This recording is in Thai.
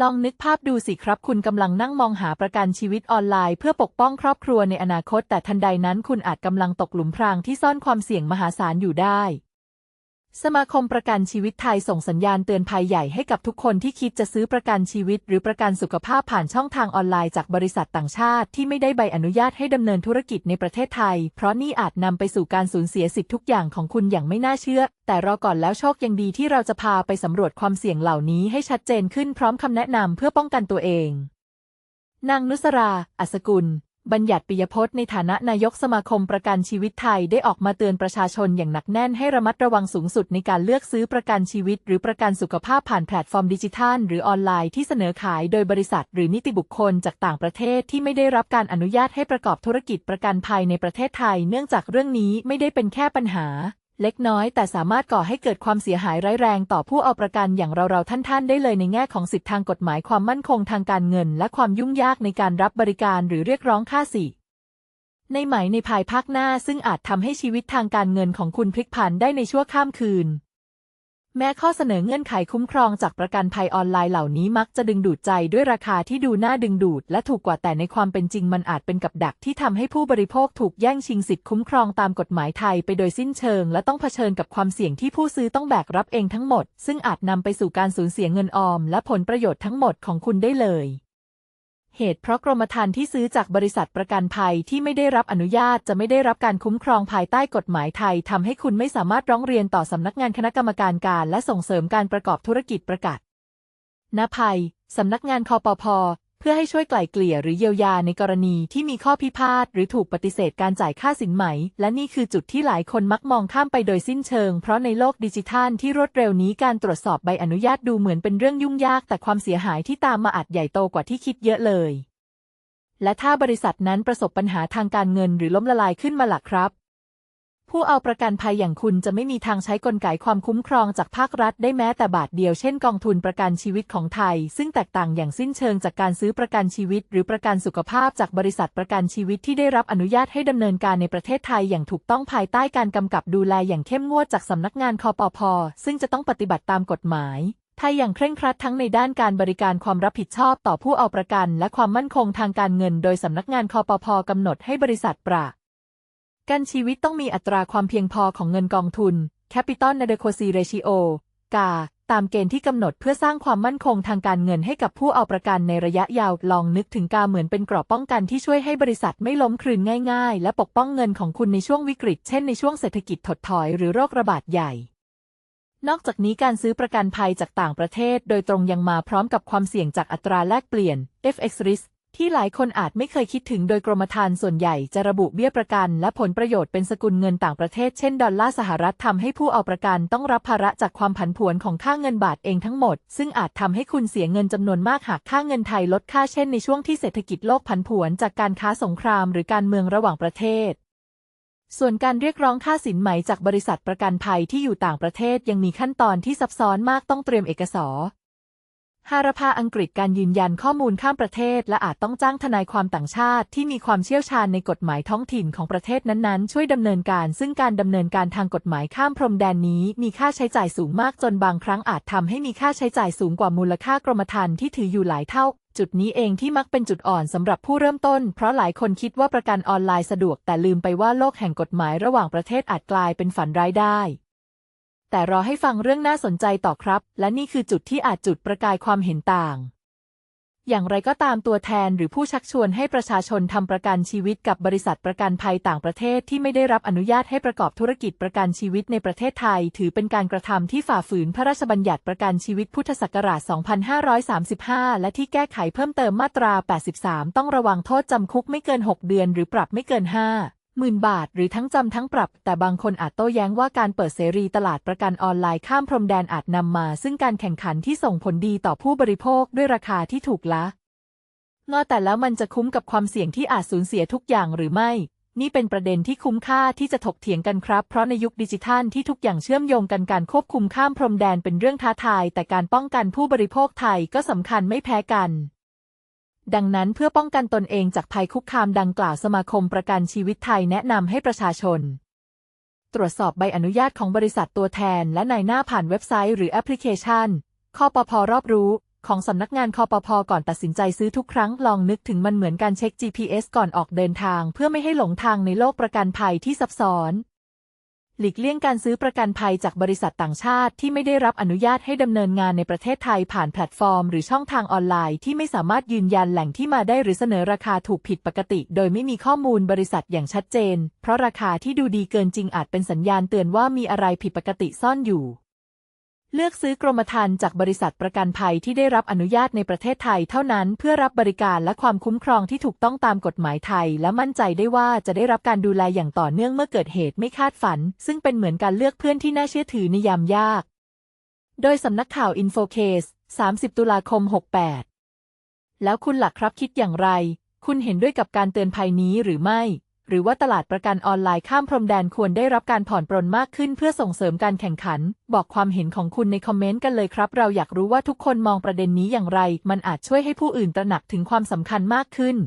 ลองนึกภาพดูสิครับ คุณกำลังนั่งมองหาประกันชีวิตออนไลน์ เพื่อปกป้องครอบครัวในอนาคต แต่ทันใดนั้นคุณอาจกำลังตกหลุมพรางที่ซ่อนความเสี่ยงมหาศาลอยู่ได้ สมาคมประกันชีวิตไทยส่งสัญญาณเตือนภัยใหญ่ให้กับทุกคนที่คิดจะซื้อประกันชีวิต หรือประกันสุขภาพผ่านช่องทางออนไลน์จากบริษัทต่างชาติ ที่ไม่ได้ใบอนุญาตให้ดำเนินธุรกิจในประเทศไทย เพราะนี่อาจนำไปสู่การสูญเสียสิทธิทุกอย่างของคุณอย่างไม่น่าเชื่อ แต่รอก่อนแล้วโชคยังดีที่เราจะพาไปสำรวจความเสี่ยงเหล่านี้ให้ชัดเจนขึ้นพร้อมคำแนะนำเพื่อป้องกันตัวเองนางนุสรา อัศกุล บัญญัติปิยพจน์ในฐานะนายกสมาคมประกันชีวิตไทยได้ออกมาเตือนประชาชนอย่างหนักแน่นให้ระมัดระวังสูงสุดในการเลือกซื้อประกันชีวิต หรือประกันสุขภาพผ่านแพลตฟอร์มดิจิทัล หรือออนไลน์ที่เสนอขายโดยบริษัท หรือนิติบุคคลจากต่างประเทศที่ไม่ได้รับการอนุญาตให้ประกอบธุรกิจประกันภัยในประเทศไทย เนื่องจากเรื่องนี้ไม่ได้เป็นแค่ปัญหา เล็กน้อยแต่สามารถก่อให้เกิดความเสียหายร้ายแรงต่อผู้เอาประกันอย่างเราๆท่านๆ ได้เลยในแง่ของสิทธิทางกฎหมายความมั่นคงทางการเงิน และความยุ่งยากในการรับบริการหรือเรียกร้องค่าสิในไหมในภายภาคหน้าซึ่งอาจทำให้ชีวิตทางการเงินของคุณพลิกผันได้ในชั่วข้ามคืน แม้ข้อเสนอเงื่อนไขคุ้มครองจากประกันภัยออนไลน์เหล่านี้มักจะดึงดูดใจด้วยราคาที่ดูน่าดึงดูด และถูกกว่าแต่ในความเป็นจริงมันอาจเป็นกับดักที่ทำให้ผู้บริโภคถูกแย่งชิงสิทธิคุ้มครองตามกฎหมายไทยไปโดยสิ้นเชิง และต้องเผชิญกับความเสี่ยงที่ผู้ซื้อต้องแบกรับเองทั้งหมด ซึ่งอาจนำไปสู่การสูญเสียเงินออม และผลประโยชน์ทั้งหมดของคุณได้เลย เหตุเพราะกรมธรรม์ที่ซื้อจากบริษัทประกันภัยที่ไม่ได้รับอนุญาตจะไม่ได้รับการคุ้มครองภายใต้กฎหมายไทยทำให้คุณไม่สามารถร้องเรียนต่อสำนักงานคณะกรรมการการ และส่งเสริมการประกอบธุรกิจประกาศนภัยสำนักงานคอปพ เพื่อให้ช่วยไกล่เกลี่ยหรือเยียวยาในกรณีที่มีข้อพิพาทหรือถูกปฏิเสธการจ่ายค่าสินไหม และนี่คือจุดที่หลายคนมักมองข้ามไปโดยสิ้นเชิง เพราะในโลกดิจิทัลที่รวดเร็วนี้การตรวจสอบใบอนุญาตดูเหมือนเป็นเรื่องยุ่งยาก แต่ความเสียหายที่ตามมาอาจใหญ่โตกว่าที่คิดเยอะเลยและถ้าบริษัทนั้นประสบปัญหาทางการเงินหรือล้มละลายขึ้นมาหล่ะครับ ผู้เอาประกันภัยอย่างคุณจะไม่มีทางใช้กลไกความคุ้มครองจากภาครัฐได้แม้แต่บาทเดียวเช่นกองทุนประกันชีวิตของไทย ซึ่งแตกต่างอย่างสิ้นเชิงจากการซื้อประกันชีวิต หรือประกันสุขภาพจากบริษัทประกันชีวิตที่ได้รับอนุญาตให้ดำเนินการในประเทศไทยอย่างถูกต้องภายใต้การกำกับดูแลอย่างเข้มงวดจากสำนักงานคอปพซึ่งจะต้องปฏิบัติตามกฎหมายไทยอย่างเคร่งครัดทั้งในด้านการบริการความรับผิดชอบต่อผู้เอาประกัน และความมั่นคงทางการเงิน โดยสำนักงานคอปพกำหนดให้บริษัทประ กันชีวิตต้องมีอัตราความเพียงพอของเงินกองทุน Capital Adequacy Ratio กา ตามเกณฑ์ที่กำหนดเพื่อสร้างความมั่นคงทางการเงินให้กับผู้เอาประกันในระยะยาว ลองนึกถึงกาเหมือนเป็นกรอบป้องกันที่ช่วยให้บริษัทไม่ล้มคลืนง่าย ๆ และปกป้องเงินของคุณในช่วงวิกฤต เช่นในช่วงเศรษฐกิจถดถอยหรือโรคระบาดใหญ่ นอกจากนี้การซื้อประกันภัยจากต่างประเทศ โดยตรงยังมาพร้อมกับความเสี่ยงจากอัตราแลกเปลี่ยน FX risk ที่หลายคนอาจไม่เคยคิดถึงโดยกรมธรรม์ส่วนใหญ่จะระบุเบี้ยประกัน และผลประโยชน์เป็นสกุลเงินต่างประเทศเช่นดอลลาร์สหรัฐทำให้ผู้เอาประกันต้องรับภาระจากความผันผวนของค่าเงินบาทเองทั้งหมด ซึ่งอาจทำให้คุณเสียเงินจำนวนมากหากค่าเงินไทยลดค่าเช่นในช่วงที่เศรษฐกิจโลกผันผวนจากการค้าสงครามหรือการเมืองระหว่างประเทศ ส่วนการเรียกร้องค่าสินไหมจากบริษัทประกันภัยที่อยู่ต่างประเทศยังมีขั้นตอนที่ซับซ้อนมากต้องเตรียมเอกสาร ฮารพาอังกฤษการยืนยันข้อมูลข้ามประเทศ และอาจต้องจ้างทนายความต่างชาติ ที่มีความเชี่ยวชาญในกฎหมายท้องถิ่นของประเทศนั้นๆ ช่วยดำเนินการ ซึ่งการดำเนินการทางกฎหมายข้ามพรมแดนนี้ มีค่าใช้จ่ายสูงมากจนบางครั้งอาจทำให้มีค่าใช้จ่ายสูงกว่ามูลค่ากรมธรรม์ที่ถืออยู่หลายเท่า จุดนี้เองที่มักเป็นจุดอ่อนสำหรับผู้เริ่มต้น เพราะหลายคนคิดว่าประกันออนไลน์สะดวก แต่ลืมไปว่าโลกแห่งกฎหมายระหว่างประเทศอาจกลายเป็นฝันร้ายได้ แต่รอให้ฟังเรื่องน่าสนใจต่อครับ และนี่คือจุดที่อาจจุดประกายความเห็นต่าง อย่างไรก็ตามตัวแทนหรือผู้ชักชวนให้ประชาชนทำประกันชีวิตกับบริษัทประกันภัยต่างประเทศที่ไม่ได้รับอนุญาตให้ประกอบธุรกิจประกันชีวิตในประเทศไทย ถือเป็นการกระทำที่ฝ่าฝืนพระราชบัญญัติประกันชีวิตพุทธศักราช 2535 และที่แก้ไขเพิ่มเติมมาตรา 83 ต้องระวังโทษจำคุกไม่เกิน 6 เดือน หรือปรับไม่เกิน 5 หมื่นบาท หรือทั้งจำทั้งปรับ แต่บางคนอาจโต้แย้งว่าการเปิดเสรีตลาดประกันออนไลน์ข้ามพรมแดนอาจนำมา ซึ่งการแข่งขันที่ส่งผลดีต่อผู้บริโภคด้วยราคาที่ถูกละงอแต่แล้วมันจะคุ้มกับความเสี่ยงที่อาจสูญเสียทุกอย่างหรือไม่ นี่เป็นประเด็นที่คุ้มค่าที่จะถกเถียงกันครับ เพราะในยุคดิจิทัลที่ทุกอย่างเชื่อมโยงกันการควบคุมข้ามพรมแดนเป็นเรื่องท้าทาย แต่การป้องกันผู้บริโภคไทยก็สำคัญไม่แพ้กัน ดังนั้นเพื่อป้องกันตนเองจากภัยคุกคามดังกล่าวสมาคมประกันชีวิตไทยแนะนำให้ประชาชน ตรวจสอบใบอนุญาตของบริษัทตัวแทน และนายหน้าผ่านเว็บไซต์หรือแอปพลิเคชันข้อปพรอบรู้ของสำนักงานคอปพก่อนตัดสินใจซื้อทุกครั้งลองนึกถึงมันเหมือนการเช็ค GPS ก่อนออกเดินทาง เพื่อไม่ให้หลงทางในโลกประกันภัยที่ซับซ้อน หลีกเลี่ยงการซื้อประกันภัยจากบริษัทต่างชาติที่ไม่ได้รับอนุญาตให้ดำเนินงานในประเทศไทยผ่านแพลตฟอร์ม หรือช่องทางออนไลน์ที่ไม่สามารถยืนยันแหล่งที่มาได้หรือเสนอราคาถูกผิดปกติ โดยไม่มีข้อมูลบริษัทอย่างชัดเจน เพราะราคาที่ดูดีเกินจริงอาจเป็นสัญญาณเตือนว่ามีอะไรผิดปกติซ่อนอยู่ เลือกซื้อกรมธรรม์จากบริษัทประกันภัยที่ได้รับอนุญาตในประเทศไทยเท่านั้นเพื่อรับบริการและความคุ้มครองที่ถูกต้องตามกฎหมายไทย และมั่นใจได้ว่าจะได้รับการดูแลอย่างต่อเนื่องเมื่อเกิดเหตุไม่คาดฝัน ซึ่งเป็นเหมือนการเลือกเพื่อนที่น่าเชื่อถือในยามยาก โดยสำนักข่าวอินโฟเคส 30 ตุลาคม 68 แล้วคุณหลักครับคิดอย่างไร คุณเห็นด้วยกับการเตือนภัยนี้หรือไม่ หรือว่าตลาดประกันออนไลน์ข้ามพรมแดนควรได้รับการผ่อนปรนมากขึ้นเพื่อส่งเสริมการแข่งขัน บอกความเห็นของคุณในคอมเมนต์กันเลยครับ เราอยากรู้ว่าทุกคนมองประเด็นนี้อย่างไร มันอาจช่วยให้ผู้อื่นตระหนักถึงความสำคัญมากขึ้น